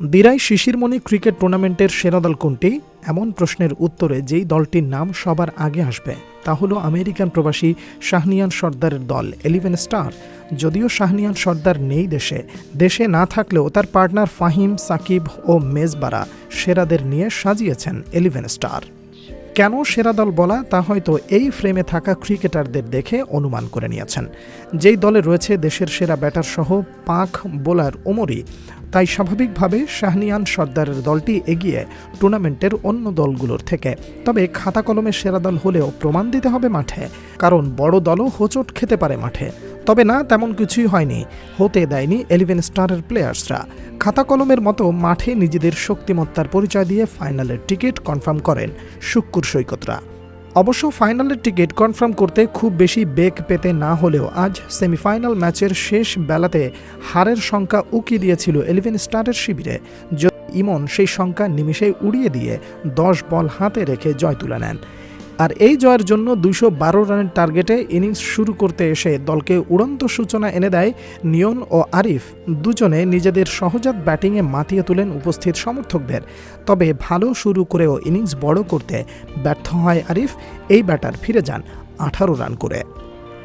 Derai শিশিরমণি cricket টুর্নামেন্টের সেরা দল কোনটি? এমন প্রশ্নের উত্তরে যেই দলটির নাম সবার আগে আসবে, তা হলো আমেরিকান প্রবাসী শাহনিয়ান সর্দারের দল এলিভেন স্টার। যদিও শাহনিয়ান সর্দার নেই দেশে দেশে না থাকলেও তার পার্টনার ফাহিম, সাকিব ও মেজবারা সেরাদের নিয়ে সাজিয়েছেন এলিভেন স্টার। কেন সেরা দল বলা তা হয়তো এই ফ্রেমে থাকা ক্রিকেটারদের দেখে অনুমান করে নিয়েছেন। যেই দলে রয়েছে দেশের সেরা ব্যাটার সহ পাক বোলার ওমরি তাই স্বাভাবিকভাবে শাহনিয়ান সর্দারের দলটি এগিয়ে টুর্নামেন্টের অন্য দলগুলোর থেকে। তবে খাতা কলমের সেরা দল হলেও প্রমাণ দিতে হবে মাঠে, কারণ বড় দলও হোঁচট খেতে পারে মাঠে। তবে না, তেমন কিছুই হয়নি। হতে দেয়নি এলিভেন স্টারের প্লেয়ার্সরা খাতা কলমের মতো মাঠে নিজেদের শক্তিমত্তার পরিচয় দিয়ে ফাইনালের টিকিট কনফার্ম করেন শুক্কুর সৈকতরা। অবশ্য ফাইনালের টিকিট কনফার্ম করতে খুব বেশি বেগ পেতে না হলেও আজ সেমিফাইনাল ম্যাচের শেষ বেলাতে হারের সংখ্যা উকি দিয়েছিল এলিভেন স্টারের শিবিরে। ইমন সেই সংখ্যা নিমিষেই উড়িয়ে দিয়ে দশ বল হাতে রেখে জয় তুলে নেন। আর এই জয়ের জন্য বারো রানের টার্গেটে ইনিংস শুরু করতে এসে দলকে উড়ন্ত সূচনা এনে দেয় নিয়ন ও আরিফ। দুজনে নিজেদের সহজাত ব্যাটিংয়ে মাতিয়ে তোলেন উপস্থিত সমর্থকদের। তবে ভালো শুরু করেও ইনিংস বড় করতে ব্যর্থ হয় আরিফ। এই ব্যাটার ফিরে যান আঠারো রান করে।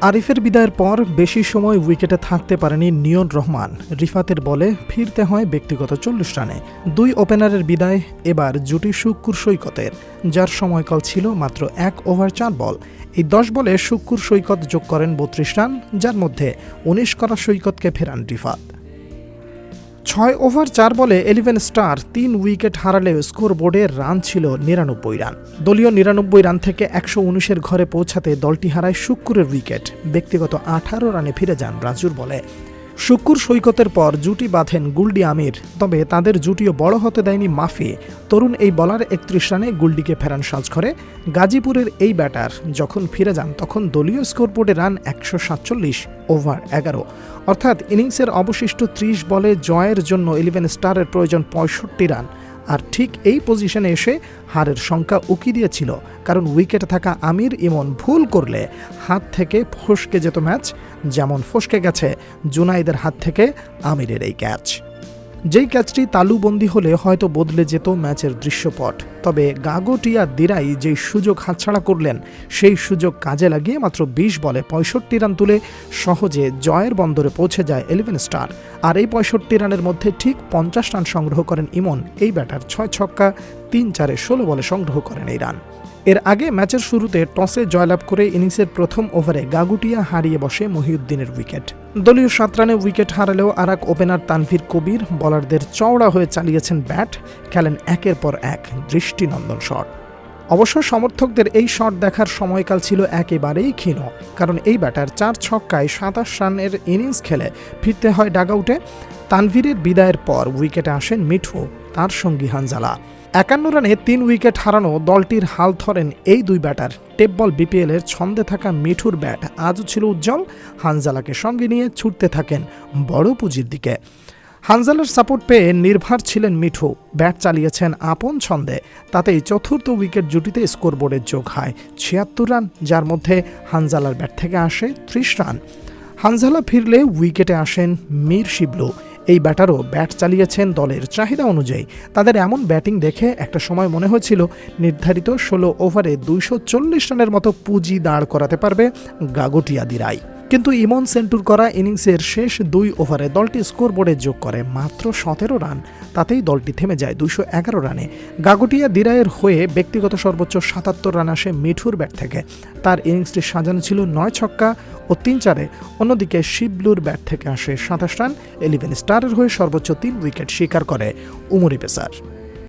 আরিফের বিদায়ের পর বেশি সময় উইকেটে থাকতে পারেনি নিয়ন রহমান। রিফাতের বলে ফিরতে হয় ব্যক্তিগত চল্লিশ রানে। দুই ওপেনারের বিদায়, এবার জুটি শুক্কুর সৈকতের। যার সময়কাল ছিল মাত্র এক ওভার চার বল। এই দশ বলে শুক্কুর সৈকত যোগ করেন বত্রিশ রান। যার মধ্যে উনিশ করা সৈকতকে ফেরান রিফাত। ছয় ওভার চার বলে এলিভেন স্টার তিন উইকেট হারালেও স্কোর বোর্ডে রান ছিল নিরানব্বই রান। দলীয় নিরানব্বই রান থেকে একশো উনিশের ঘরে পৌঁছাতে দলটি হারায় শুক্রের উইকেট ব্যক্তিগত আঠারো রানে ফিরে যান রাজুর বলে। শুক্কুর সৈকতের পর জুটি বাঁধেন গুলডি আমির। তবে তাদের জুটিও বড় হতে দেয়নি মাফি। তরুণ এই বলার একত্রিশ রানে গুলডিকে ফেরান সাজ সাজঘরে। গাজীপুরের এই ব্যাটার যখন ফিরে যান, তখন দলীয় স্কোরবোর্ডে রান একশো সাতচল্লিশ ওভার এগারো। অর্থাৎ ইনিংসের অবশিষ্ট ত্রিশ বলে জয়ের জন্য ইলেভেন স্টারের প্রয়োজন পঁয়ষট্টি রান। আর ঠিক এই পজিশনে এসে হারের সংখ্যা উকি দিয়েছিল। কারণ উইকেটে থাকা আমির ইমন ভুল করলে হাত থেকে ফসকে যেত ম্যাচ যেমন ফসকে গেছে জুনাইদের হাত থেকে আমিরের এই ক্যাচ যেই ক্যাচটি তালুবন্দি হলে হয়তো বদলে যেত ম্যাচের দৃশ্যপট। তবে গাগোটিয়া দিরাই যেই সুযোগ হাতছাড়া করলেন, সেই সুযোগ কাজে লাগিয়ে মাত্র বিশ বলে পঁয়ষট্টি রান তুলে সহজে জয়ের বন্দরে পৌঁছে যায় এলিভেন স্টার। আর এই পঁয়ষট্টি রানের মধ্যে ঠিক পঞ্চাশ রান সংগ্রহ করেন ইমন। এই ব্যাটার ছয় ছক্কা, তিন চারে ষোলো বলে সংগ্রহ করেন এই রান। এর আগে ম্যাচের শুরুতে টসে জয়লাভ করে ইনিংসের প্রথম ওভারে গাগুটিয়া হারিয়ে বসে মহিউদ্দিনের উইকেট। দলীয় সাত রানে উইকেট হারালেও আর এক ওপেনার তানভীর কবির, বলারদের চওড়া হয়ে চালিয়েছেন ব্যাট, খেলেন একের পর এক দৃষ্টিনন্দন শট। অবশ্য সমর্থকদের এই শট দেখার সময়কাল ছিল একেবারেই ক্ষীণ, কারণ এই ব্যাটার চার ছক্কায় সাতাশ রানের ইনিংস খেলে ফিরতে হয় ডাগআউটে। তানভীরের বিদায়ের পর উইকেটে আসেন মিঠু, তার সঙ্গী হানজালা। একান্ন রানে তিন উইকেট হারানো দলটির হাল ধরেন এই দুই ব্যাটার। টেপ বল বিপিএলের ছন্দে থাকা মিঠুর ব্যাট আজও ছিল উজ্জ্বল। হানজালাকে সঙ্গে নিয়ে ছুটতে থাকেন বড় পুঁজির দিকে। হানজালার সাপোর্ট পেয়ে নির্ভর ছিলেন মিঠু। ব্যাট চালিয়েছেন আপন ছন্দে। তাতেই চতুর্থ উইকেট জুটিতে স্কোরবোর্ডের যোগ হয় ছিয়াত্তর রান, যার মধ্যে হানজালার ব্যাট থেকে আসে ত্রিশ রান। হানজালা ফিরলে উইকেটে আসেন মীর শিবলু। এই ব্যাটারও ব্যাট চালিয়েছেন দলের চাহিদা অনুযায়ী। তাদের এমন ব্যাটিং দেখে একটা সময় মনে হয়েছিল নির্ধারিত ষোলো ওভারে দুইশো চল্লিশ রানের মতো পুঁজি দাঁড় করাতে পারবে গাগটিয়া দিরাই। কিন্তু ইমন সেন্টুর করা ইনিংসের শেষ দুই ওভারে দলটি স্কোরবোর্ডে যোগ করে মাত্র সতেরো রান। তাতেই দলটি থেমে যায় দুইশো এগারো রানে। গাগুটিয়া দিরায়ের হয়ে ব্যক্তিগত সর্বোচ্চ সাতাত্তর রান আসে মিঠুর ব্যাট থেকে। তার ইনিংসটি সাজানো ছিল নয় ছক্কা ও তিন চারে। অন্যদিকে শিবলুর ব্যাট থেকে আসে সাতাশ রান। এলিভেন স্টারের হয়ে সর্বোচ্চ তিন উইকেট স্বীকার করে উমরি পেসার।